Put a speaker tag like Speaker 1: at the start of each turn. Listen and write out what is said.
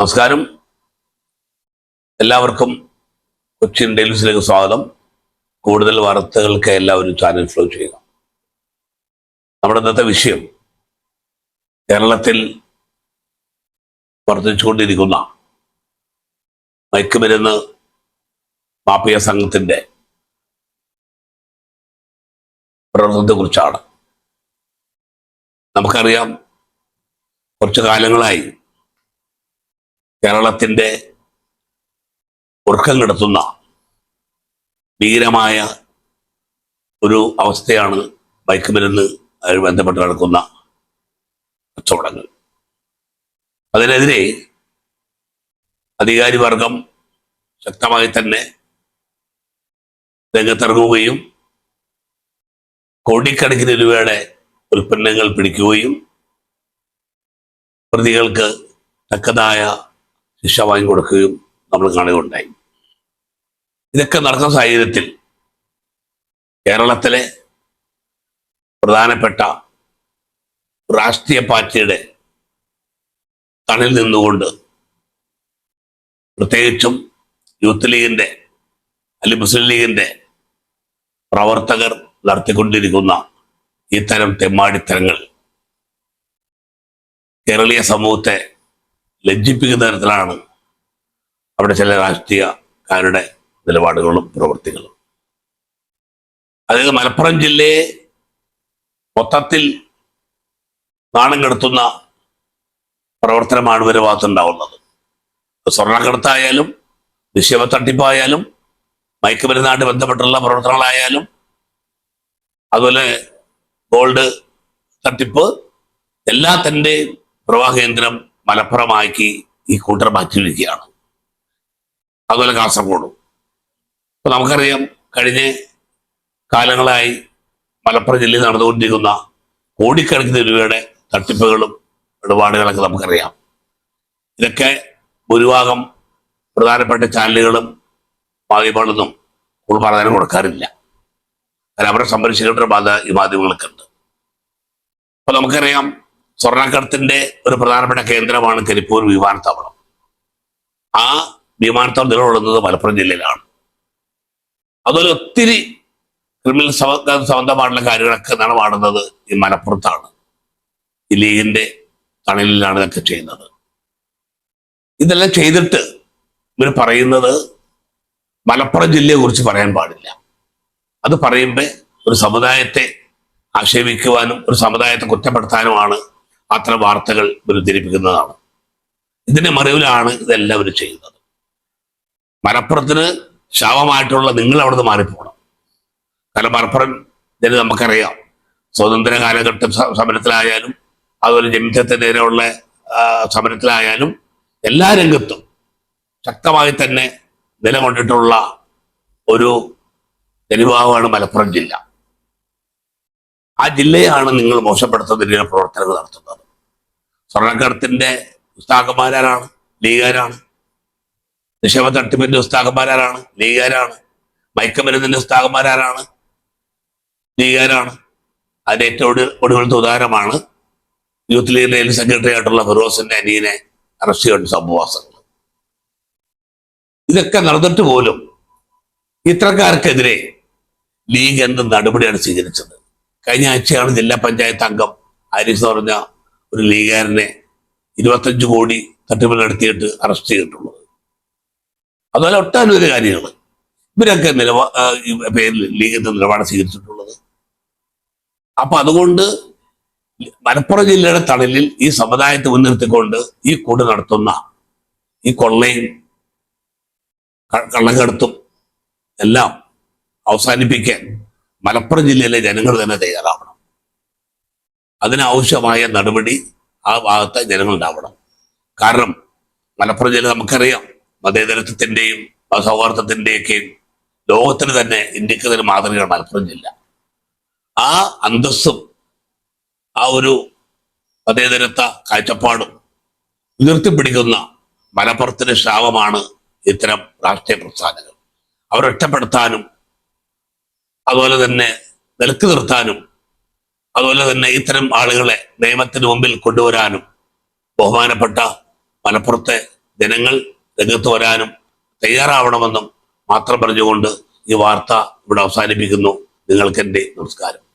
Speaker 1: നമസ്കാരം. എല്ലാവർക്കും കൊച്ചിൻ ഡെയിലിസിലേക്ക് സ്വാഗതം. കൂടുതൽ വാർത്തകൾക്ക് എല്ലാവരും ചാനൽ ഫ്ലോ ചെയ്യുക. നമ്മുടെ ഇന്നത്തെ വിഷയം കേരളത്തിൽ വർദ്ധിച്ചുകൊണ്ടിരിക്കുന്ന മയക്കുമരുന്ന് മാഫിയ സംഘത്തിന്റെ പ്രവർത്തനത്തെക്കുറിച്ചാണ്. നമുക്കറിയാം കുറച്ചു കാലങ്ങളായി കേരളത്തിന്റെ ഉറക്കം കിടത്തുന്ന ഭീകരമായ ഒരു അവസ്ഥയാണ് ബൈക്ക് മരുന്ന് അതിൽ ബന്ധപ്പെട്ട് നടക്കുന്ന കച്ചവടങ്ങൾ. അതിനെതിരെ അധികാരി വർഗം ശക്തമായി തന്നെ രംഗത്തിറങ്ങുകയും കോടിക്കണക്കിന് രൂപയുടെ ഉൽപ്പന്നങ്ങൾ പിടിക്കുകയും പ്രതികൾക്ക് തക്കതായ ശിക്ഷ വാങ്ങിക്കൊടുക്കുകയും നമ്മൾ കാണുകയുണ്ടായി. ഇതൊക്കെ നടക്കുന്ന സാഹചര്യത്തിൽ കേരളത്തിലെ പ്രധാനപ്പെട്ട രാഷ്ട്രീയ പാർട്ടിയുടെ തണിൽ നിന്നുകൊണ്ട് പ്രത്യേകിച്ചും യൂത്ത് ലീഗിന്റെ അല്ലെങ്കിൽ മുസ്ലിം ലീഗിന്റെ പ്രവർത്തകർ നടത്തിക്കൊണ്ടിരിക്കുന്ന ഇത്തരം തെമ്മാടിത്തരങ്ങൾ കേരളീയ സമൂഹത്തെ ലജ്ജിപ്പിക്കുന്ന തരത്തിലാണ് അവിടെ ചില രാഷ്ട്രീയക്കാരുടെ നിലപാടുകളും പ്രവൃത്തികളും അതായത് മലപ്പുറം ജില്ലയെ മൊത്തത്തിൽ നാണം കെടുത്തുന്ന പ്രവർത്തനമാണ് ഇവരുടെ ഭാഗത്തുണ്ടാവുന്നത്. സ്വർണക്കടത്തായാലും നിക്ഷേപ തട്ടിപ്പായാലും മയക്കുമരുന്നായിട്ട് ബന്ധപ്പെട്ടുള്ള പ്രവർത്തനങ്ങളായാലും അതുപോലെ ഗോൾഡ് തട്ടിപ്പ് എല്ലാത്തിന്റെയും പ്രവാഹ കേന്ദ്രം മലപ്പുറമാക്കി ഈ കൂട്ടർ മാറ്റിയിരിക്കുകയാണ് അതുപോലെ കാസർഗോഡും. അപ്പോൾ നമുക്കറിയാം കഴിഞ്ഞ കാലങ്ങളായി മലപ്പുറം ജില്ലയിൽ നടന്നുകൊണ്ടിരിക്കുന്ന കോടിക്കണക്കിന് രൂപയുടെ തട്ടിപ്പുകളും ഇടപാടുകളൊക്കെ നമുക്കറിയാം. ഇതൊക്കെ ഭൂരിഭാഗം പ്രധാനപ്പെട്ട ചാനലുകളും മാധ്യമങ്ങളൊന്നും കൂടുതൽ പ്രാധാന്യം കൊടുക്കാറില്ല. കാരണം അവരെ സംരക്ഷിക്കേണ്ട ബാധ ഈ മാധ്യമങ്ങൾക്കുണ്ട്. അപ്പൊ നമുക്കറിയാം സ്വർണക്കടത്തിന്റെ ഒരു പ്രധാനപ്പെട്ട കേന്ദ്രമാണ് കരിപ്പൂർ വിമാനത്താവളം. ആ വിമാനത്താവളം നിലകൊള്ളുന്നത് മലപ്പുറം ജില്ലയിലാണ്. അതുപോലെ ഒത്തിരി ക്രിമിനൽ സംബ- സംബന്ധമായിട്ടുള്ള കാര്യങ്ങളൊക്കെ നടമാടുന്നത് ഈ മലപ്പുറത്താണ്. ഈ ലീഗിന്റെ തണലിലാണ് ഇതൊക്കെ ചെയ്യുന്നത്. ഇതെല്ലാം ചെയ്തിട്ട് ഇവർ പറയുന്നത് മലപ്പുറം ജില്ലയെ കുറിച്ച് പറയാൻ പാടില്ല. അത് പറയുമ്പോൾ ഒരു സമുദായത്തെ ആക്ഷേപിക്കുവാനും ഒരു സമുദായത്തെ കുറ്റപ്പെടുത്താനുമാണ് അത്തരം വാർത്തകൾ ഇവർ ധരിപ്പിക്കുന്നതാണ് ഇതിന്റെ മറിവിലാണ് ഇതെല്ലാം ഇവർ ചെയ്യുന്നത്. മലപ്പുറത്തിന് ശാപമായിട്ടുള്ള നിങ്ങൾ അവിടുന്ന് മാറിപ്പോകണം. കാരണം മലപ്പുറം ഇതിന് നമുക്കറിയാം. സ്വാതന്ത്ര്യ കാലഘട്ടം സമരത്തിലായാലും അതുപോലെ ജമിത്തത്തിനെതിരെയുള്ള സമരത്തിലായാലും എല്ലാ രംഗത്തും ശക്തമായി തന്നെ നിലകൊണ്ടിട്ടുള്ള ഒരു ജനവിഭാഗമാണ് മലപ്പുറം ജില്ല. ആ ജില്ലയാണ് നിങ്ങൾ മോശപ്പെടുത്തുന്നതിന് പ്രവർത്തനങ്ങൾ നടത്തുന്നത്. സ്വർണക്കടത്തിന്റെ ഉസ്താക്കന്മാരാരാണ് ലീഗാരാണ് നിക്ഷേപ തട്ടിപ്പിന്റെ ഉസ്താക്കന്മാരാരാണ് ലീഗാരാണ് മയക്കമരുന്നിന്റെ ഉസ്താക്കന്മാരാരാണ് ലീഗാരാണ് അതിന്റെ ഏറ്റവും ഒടു- ഒടുവിലത്തെ ഉദാഹരണമാണ് യൂത്ത് ലീഗിന്റെ സെക്രട്ടറി ആയിട്ടുള്ള ഫിറോസിന്റെ അനിയനെ അറസ്റ്റ് ചെയ്യേണ്ട സംഭവാസങ്ങൾ ഇതൊക്കെ നടന്നിട്ട് പോലും ഇത്തരക്കാർക്കെതിരെ ലീഗ് എന്ത് നടപടിയാണ് സ്വീകരിച്ചത്? കഴിഞ്ഞ ആഴ്ചയാണ് ജില്ലാ പഞ്ചായത്ത് അംഗം ആരിസ് പറഞ്ഞ ഒരു ലീഗുകാരനെ ഇരുപത്തഞ്ച് കോടി തട്ടിപ്പ് നടത്തിയിട്ട് അറസ്റ്റ് ചെയ്തിട്ടുള്ളത്. അതുപോലെ ഒട്ടനവധി കാര്യങ്ങൾ. ഇവരൊക്കെ നിലപാ പേരിൽ ലീഗിന്റെ നിലപാട് സ്വീകരിച്ചിട്ടുള്ളത്. അപ്പൊ അതുകൊണ്ട് മലപ്പുറം ജില്ലയുടെ തണലിൽ ഈ സമുദായത്തെ മുൻനിർത്തിക്കൊണ്ട് ഈ കൂട് നടത്തുന്ന ഈ കൊള്ളയും കള്ളക്കടത്തും എല്ലാം അവസാനിപ്പിക്കാൻ മലപ്പുറം ജില്ലയിലെ ജനങ്ങൾ തന്നെ തയ്യാറാവണം. അതിനാവശ്യമായ നടപടി ആ ഭാഗത്ത് ജനങ്ങൾ ഉണ്ടാവണം കാരണം മലപ്പുറം ജില്ല നമുക്കറിയാം മതേതരത്വത്തിന്റെയും സൗഹാർദ്ദത്തിന്റെയൊക്കെയും ലോകത്തിന് തന്നെ ഇന്ത്യയ്ക്ക് തന്നെ മാതൃകയാണ് മലപ്പുറം ജില്ല. ആ അന്തസ്സും ആ ഒരു മതേതരത്വ കാഴ്ചപ്പാടും ഉയർത്തിപ്പിടിക്കുന്ന മലപ്പുറത്തിന്റെ ശാപമാണ് ഇത്തരം രാഷ്ട്രീയ പ്രസ്ഥാനങ്ങൾ. അവർ ഒറ്റപ്പെടുത്താനും അതുപോലെ തന്നെ നിലയ്ക്ക് നിർത്താനും അതുപോലെ തന്നെ ഇത്തരം ആളുകളെ നിയമത്തിന് മുമ്പിൽ കൊണ്ടുവരാനും ബഹുമാനപ്പെട്ട മലപ്പുറത്തെ ജനങ്ങൾ രംഗത്ത് വരാനും തയ്യാറാവണമെന്നും മാത്രം പറഞ്ഞുകൊണ്ട് ഈ വാർത്ത ഇവിടെ അവസാനിപ്പിക്കുന്നു. നിങ്ങൾക്ക് എന്റെ നമസ്കാരം.